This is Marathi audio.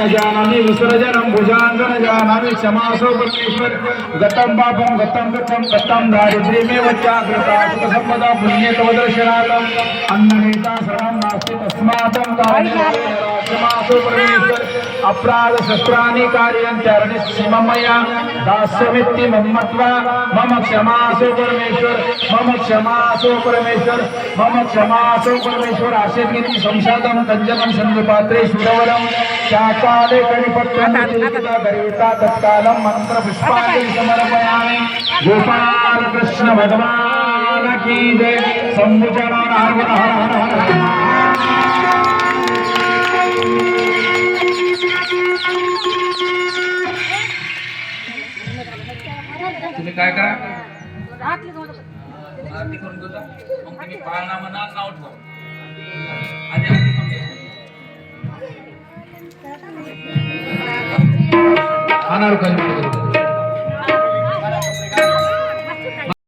न जानामि विसर्जनं भुजाङ्गन जानामि क्षमासो परमेश्वर। गतं पापं गतं गतं गतं दारिद्र्यमेव चाकृता सुखसम्पदा पुण्यतमदर्शनार्थम् अन्ननेता सर्वं नास्ति तस्मातं क्षमासो परमेश्वर। अपराध शस्त्राणि दास्यमिति मया। दास्यमित्ति मम्मत्वा मम क्षमासो परमेश्वर। मम क्षमासो परमेश्वर। मम क्षमासो परमेश्वर। आशेत घेतली संसादम कंजकम संधपात्रे शाकाले कणिपत्रं गरेता तत्कालं मंत्र पुष्पांजलि समर्पयामि. गोपाल कृष्ण भगवान की जय. संभुचरण हर हर हर हर हर तुम्ही काय करा? आरती करून मग तुम्ही पाळणा म्हणा नाव ठेवा. வரலாறு கல்வி